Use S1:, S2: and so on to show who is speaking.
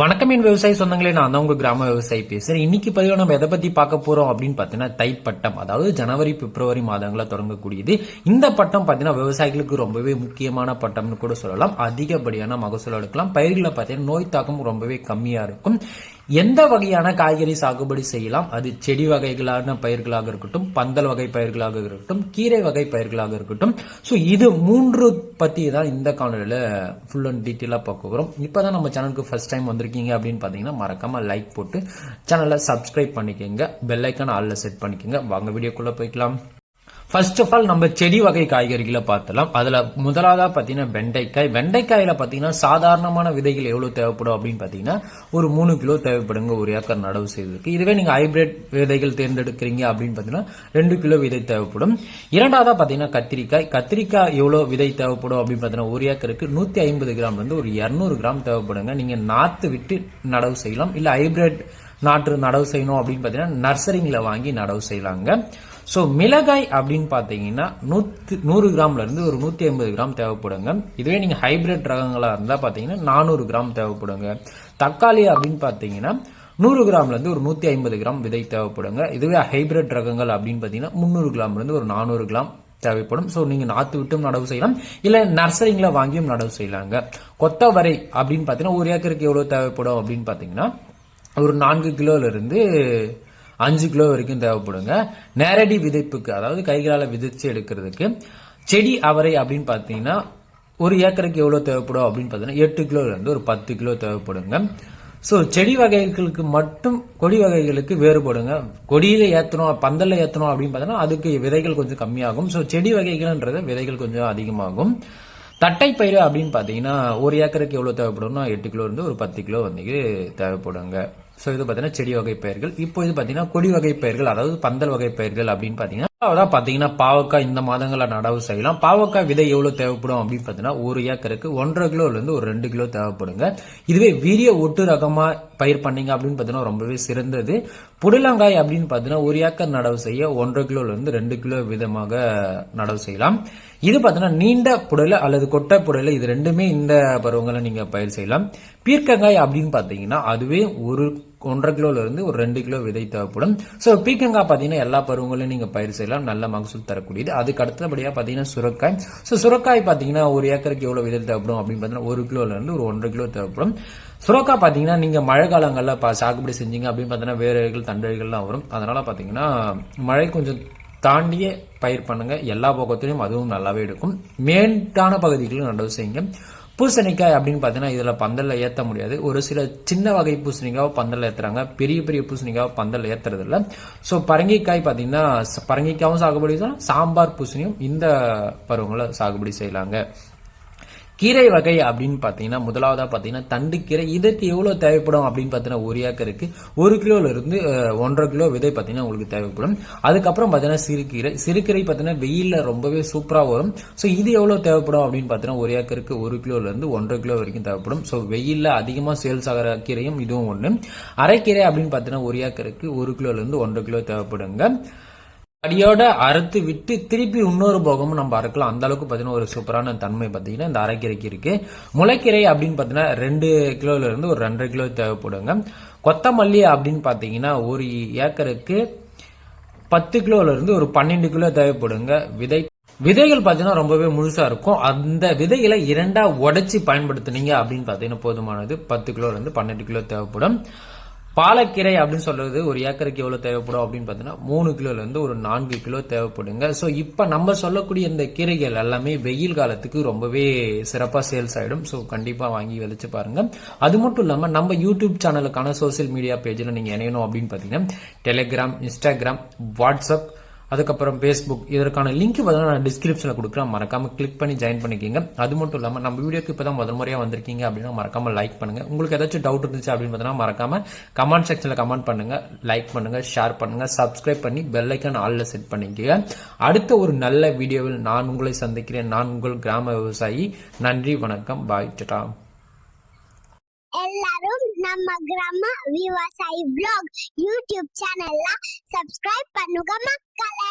S1: வணக்கம் என் விவசாய சொந்தங்களே நான் தான் உங்க கிராம விவசாயி பேசுறேன். இன்னைக்கு பதிவு நம்ம எதை பத்தி பார்க்க போறோம் அப்படின்னு பார்த்தீங்கன்னா தைப்பட்டம் அதாவது ஜனவரி பிப்ரவரி மாதங்கள தொடங்கக்கூடியது. இந்த பட்டம் பார்த்தீங்கன்னா விவசாயிகளுக்கு ரொம்பவே முக்கியமான பட்டம்னு கூட சொல்லலாம். அதிகப்படியான மகசூல் எடுக்கலாம். பயிர்களை பார்த்தீங்கன்னா நோய் தாக்கம் ரொம்பவே கம்மியா இருக்கும். எந்த வகையான காய்கறி சாகுபடி செய்யலாம்? அது செடி வகைகளான பயிர்களாக இருக்கட்டும் பந்தல் வகை பயிர்களாக இருக்கட்டும் கீரை வகை பயிர்களாக இருக்கட்டும். ஸோ இது மூன்று பற்றி தான் இந்த காணொலியில் ஃபுல் அண்ட் டீட்டெயிலாக பார்க்க போகிறோம் இப்போ தான் நம்ம சேனலுக்கு ஃபர்ஸ்ட் டைம் வந்திருக்கீங்க அப்படின்னு பார்த்தீங்கன்னா மறக்காமல் லைக் போட்டு சேனலை சப்ஸ்கிரைப் பண்ணிக்கோங்க. பெல் ஆளில் செட் பண்ணிக்கோங்க. வாங்க வீடியோக்குள்ளே போய்க்கலாம். ஃபர்ஸ்ட் ஆஃப் ஆல் நம்ம செடி வகை காய்கறிகளை பார்த்தலாம். அதில் முதலாவதாக பார்த்தீங்கன்னா வெண்டைக்காய். வெண்டைக்காயில் பார்த்தீங்கன்னா சாதாரணமான விதைகள் எவ்வளோ தேவைப்படும் அப்படின்னு பார்த்தீங்கன்னா ஒரு மூணு கிலோ தேவைப்படுங்க. ஒரு ஏக்கர் நடவு செய்வதற்கு. இதுவே நீங்கள் ஹைபிரிட் விதைகள் தேர்ந்தெடுக்கிறீங்க அப்படின்னு பார்த்தீங்கன்னா ரெண்டு கிலோ விதை தேவைப்படும். இரண்டாவதாக பார்த்தீங்கன்னா கத்திரிக்காய். கத்திரிக்காய் எவ்வளோ விதை தேவைப்படும் அப்படின்னு பார்த்தீங்கன்னா ஒரு ஏக்கருக்கு நூற்றி ஐம்பது கிராம் வந்து ஒரு இரநூறு கிராம் தேவைப்படுங்க. நீங்கள் நாற்று விட்டு நடவு செய்யலாம். இல்லை ஹைபிரிட் நாற்று நடவு செய்யணும் அப்படின்னு பார்த்தீங்கன்னா நர்சரிங்கில் வாங்கி நடவு செய்யலாங்க. ஸோ மிளகாய் அப்படின்னு பார்த்தீங்கன்னா நூற்று நூறு கிராம்லேருந்து ஒரு நூற்றி ஐம்பது கிராம் தேவைப்படுங்க. இதுவே நீங்கள் ஹைபிரிட் ரகங்களாக இருந்தால் பார்த்தீங்கன்னா நானூறு கிராம் தேவைப்படுங்க. தக்காளி அப்படின்னு பார்த்தீங்கன்னா நூறு கிராம்லேருந்து ஒரு நூற்றி ஐம்பது கிராம் விதை தேவைப்படுங்க. இதுவே ஹைபிரிட் ரகங்கள் அப்படின்னு பார்த்தீங்கன்னா முந்நூறு கிராம்லேருந்து ஒரு நானூறு கிராம் தேவைப்படும். ஸோ நீங்கள் நாற்று விட்டும் நடவு செய்யலாம். இல்லை நர்சரிங்கில் வாங்கியும் நடவு செய்யலாங்க. கொத்தவரை அப்படின்னு பார்த்தீங்கன்னா ஒரு ஏக்கருக்கு எவ்வளோ தேவைப்படும் அப்படின்னு பார்த்தீங்கன்னா ஒரு நான்கு கிலோல இருந்து அஞ்சு கிலோ வரைக்கும் தேவைப்படுங்க. நேரடி விதைப்புக்கு அதாவது கைகளால் விதைச்சு எடுக்கிறதுக்கு செடி அவரை அப்படின்னு பார்த்தீங்கன்னா ஒரு ஏக்கருக்கு எவ்வளோ தேவைப்படும் அப்படின்னு பார்த்தீங்கன்னா எட்டு கிலோல இருந்து ஒரு பத்து கிலோ தேவைப்படுங்க. ஸோ செடி வகைகளுக்கு மட்டும் கொடி வகைகளுக்கு வேறுபடுங்க. கொடியில ஏற்றணும் பந்தல்ல ஏற்றணும் அப்படின்னு பார்த்தோன்னா அதுக்கு விதைகள் கொஞ்சம் கம்மியாகும். ஸோ செடி வகைகள்ன்றது விதைகள் கொஞ்சம் அதிகமாகும். தட்டை பயிர் அப்படின்னு பார்த்தீங்கன்னா ஒரு ஏக்கருக்கு எவ்வளோ தேவைப்படும்னா எட்டு கிலோ இருந்து ஒரு பத்து கிலோ வந்து தேவைப்படுங்க. ஸோ இது பார்த்தீங்கன்னா செடி வகை பயிர்கள். இப்போ இது பார்த்தீங்கன்னா கொடி வகை பயிர்கள் அதாவது பந்தல் வகை பயிர்கள் அப்படின்னு பார்த்தீங்கன்னா அதாவது பார்த்தீங்கன்னா பாவக்காய் இந்த மாதங்களில் நடவு செய்யலாம். பாவக்காய் விதை எவ்வளோ தேவைப்படும் அப்படின்னு பார்த்தீங்கன்னா ஒரு ஏக்கருக்கு ஒன்றரை கிலோலேருந்து ஒரு ரெண்டு கிலோ தேவைப்படுங்க. இதுவே வீரிய ஒட்டு ரகமாக பயிர் பண்ணீங்க அப்படின்னு பார்த்தீங்கன்னா ரொம்பவே சிறந்தது. புடலங்காய் அப்படின்னு பார்த்தீங்கன்னா ஒரு ஏக்கர் நடவு செய்ய ஒன்றரை கிலோலேருந்து ரெண்டு கிலோ விதமாக நடவு செய்யலாம். இது பார்த்தீங்கன்னா நீண்ட புடலை அல்லது கொட்டை புடலை இது ரெண்டுமே இந்த பருவங்களை நீங்கள் பயிர் செய்யலாம். பீர்க்கங்காய் அப்படின்னு பார்த்தீங்கன்னா அதுவே ஒரு ஒன்றரை கிலோலேருந்து ஒரு ரெண்டு கிலோ விதை தேவைப்படும். ஸோ பீக்கங்காய் பார்த்தீங்கன்னா எல்லா பருவங்களையும் நீங்கள் பயிர் செய்யலாம். நல்ல மகசூல் தரக்கூடியது. அதுக்கு அடுத்தபடியாக பார்த்தீங்கன்னா சுரக்காய். ஸோ சுரக்காய் பார்த்தீங்கன்னா ஒரு ஏக்கருக்கு எவ்வளோ விதை தேவைப்படும் அப்படின்னு பார்த்தீங்கன்னா ஒரு கிலோலேருந்து ஒரு ஒன்றரை கிலோ தேவைப்படும். சுரோக்கா பார்த்தீங்கன்னா நீங்கள் மழை காலங்களில் சாகுபடி செஞ்சீங்க அப்படின்னு பார்த்தீங்கன்னா வேர்கள் தண்டர்கள்லாம் வரும். அதனால் பார்த்தீங்கன்னா மழை கொஞ்சம் தாண்டியே பயிர் பண்ணுங்கள் எல்லா பக்கத்துலையும் அதுவும் நல்லாவே எடுக்கும். மேண்டான பகுதிகளும் நடவு செய்யுங்க. பூசணிக்காய் அப்படின்னு பார்த்தீங்கன்னா இதில் பந்தலில் ஏற்ற முடியாது. ஒரு சில சின்ன வகை பூசணிக்காவை பந்தலில் ஏற்றுறாங்க பெரிய பெரிய பூசணிக்காவை பந்தலில் ஏற்றுறது இல்லை ஸோ பரங்கிக்காய் பார்த்தீங்கன்னா பரங்கிக்காயும் சாகுபடி செய்யலாம். சாம்பார் பூசணியும் இந்த பருவங்களை சாகுபடி செய்யலாங்க. கீரை வகை அப்படின்னு பார்த்தீங்கன்னா முதலாவதா பார்த்தீங்கன்னா தண்டு கீரை. இதற்கு எவ்வளோ தேவைப்படும் அப்படின்னு பார்த்தீங்கன்னா ஒரு ஏக்கருக்கு ஒரு கிலோல இருந்து ஒன்றரை கிலோ விதை பார்த்தீங்கன்னா உங்களுக்கு தேவைப்படும். அதுக்கப்புறம் பார்த்தீங்கன்னா சிறுகீரை சிறுகீரை பார்த்தீங்கன்னா வெயிலில் ரொம்பவே சூப்பராக வரும். ஸோ இது எவ்வளோ தேவைப்படும் அப்படின்னு பார்த்தீங்கன்னா ஒரு ஏக்கருக்கு ஒரு கிலோல இருந்து ஒன்றரை கிலோ வரைக்கும் தேவைப்படும். ஸோ வெயிலில் அதிகமாக சேல்ஸ் ஆகிற கீரையும் இதுவும் ஒன்று அரைக்கீரை அப்படின்னு பார்த்தீங்கன்னா ஒரு ஏக்கருக்கு ஒரு கிலோல இருந்து ஒன்றரை கிலோ தேவைப்படுங்க. அடியோட அறுத்து விட்டு திருப்பி இன்னொரு போகமும் நம்ம அறுக்கலாம். அந்த அளவுக்கு பார்த்தீங்கன்னா ஒரு சூப்பரான தன்மை பார்த்தீங்கன்னா இந்த அரைக்கீரைக்கு இருக்கு. முளைக்கீரை அப்படின்னு பார்த்தீங்கன்னா ரெண்டு கிலோல இருந்து ஒரு ரெண்டரை கிலோ தேவைப்படுங்க. கொத்தமல்லி அப்படின்னு பார்த்தீங்கன்னா ஒரு ஏக்கருக்கு பத்து கிலோல இருந்து ஒரு பன்னெண்டு கிலோ தேவைப்படுங்க. விதை விதைகள் பார்த்தீங்கன்னா ரொம்பவே முழுசா இருக்கும். அந்த விதைகளை இரண்டா உடைச்சி பயன்படுத்தினீங்க அப்படின்னு பார்த்தீங்கன்னா போதுமானது. பத்து கிலோல இருந்து பன்னெண்டு கிலோ தேவைப்படும். பாலக்கீரை அப்படின்னு சொல்றது ஒரு ஏக்கருக்கு எவ்வளவு தேவைப்படும் அப்படின்னு பார்த்தீங்கன்னா மூணு கிலோல இருந்து ஒரு நான்கு கிலோ தேவைப்படுங்க. ஸோ இப்போ நம்ம சொல்லக்கூடிய இந்த கீரைகள் எல்லாமே வெயில் காலத்துக்கு ரொம்பவே சிறப்பாக சேல்ஸ் ஆயிடும். ஸோ கண்டிப்பாக வாங்கி விதைச்சு பாருங்க. அது மட்டும் இல்லாமல் நம்ம யூடியூப் சேனலுக்கான சோசியல் மீடியா பேஜில் நீங்கள் இணையணும் அப்படின்னு பார்த்தீங்கன்னா டெலிகிராம் இன்ஸ்டாகிராம் வாட்ஸ்அப் அதுக்கப்புறம் ஃபேஸ்புக் இதற்கான லிங்க் பார்த்தீங்கன்னா நான் டிஸ்கிரிப்ஷனில் கொடுக்குறேன். மறக்காம கிளிக் பண்ணி ஜாயின் பண்ணிக்கிங்க. அது மட்டும் இல்லாமல் நம்ம வீடியோக்கு இப்போ தான் முதல் முறையாக வந்திருக்கீங்க அப்படின்னா மறக்காம லைக் பண்ணுங்க. உங்களுக்கு ஏதாச்சும் டவுட் இருந்துச்சு அப்படின்னு பார்த்தீங்கன்னா மறக்காம கமெண்ட் செக்ஷனில் கமெண்ட் பண்ணுங்க. லைக் பண்ணுங்க ஷேர் பண்ணுங்க சப்ஸ்கிரைப் பண்ணி பெல் ஐக்கான் ஆல்ல செட் பண்ணிக்கங்க. அடுத்த ஒரு நல்ல வீடியோவில் நான் உங்களை சந்திக்கிறேன். நான் உங்கள் கிராம விவசாயி. நன்றி வணக்கம். பாய் டட்டா
S2: எல்லாரும் ನಮ್ಮ ಗ್ರಾಮ ವಿವಸಾಯಿ ಬ್ಲಾಗ್ ಯೂಟ್ಯೂಬ್ ಚಾನೆಲ್ನ ಸಬ್ಸ್ಕ್ರೈಬ್ ಪನ್ನುಗ ಮಕ್ಕಳೇ.